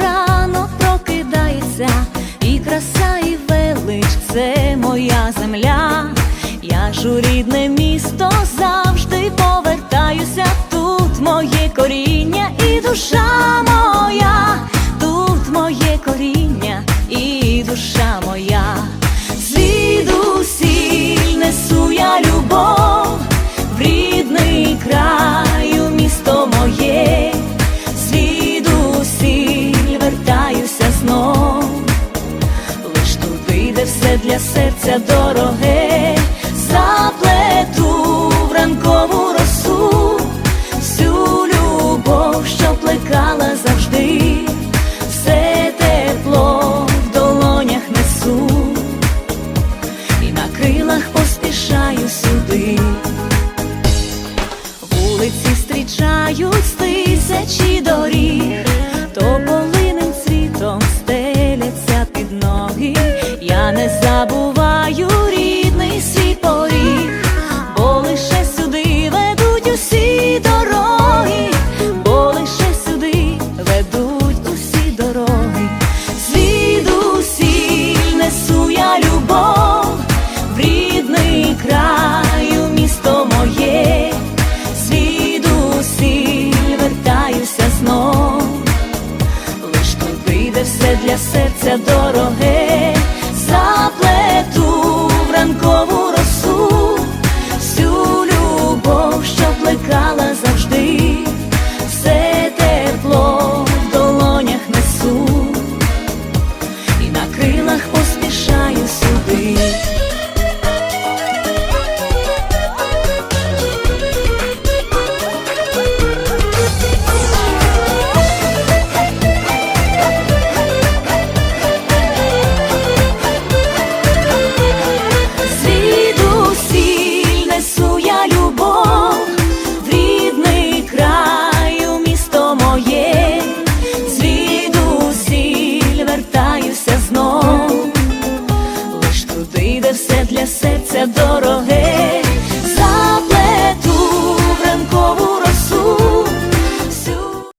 рано прокидається, і краса, і велич це моя земля. Я ж у рідне місто завжди повертаюся. Тут моє коріння і душа моя, тут моє коріння. для серця дороге. я не забуваю рідний свій поріг, бо лише сюди ведуть усі дороги, бо лише сюди ведуть усі дороги, звідусіль несу я любов, в рідний краю місто моє, звідусіль вертаюся знов, лиш туди, де все для серця дороге.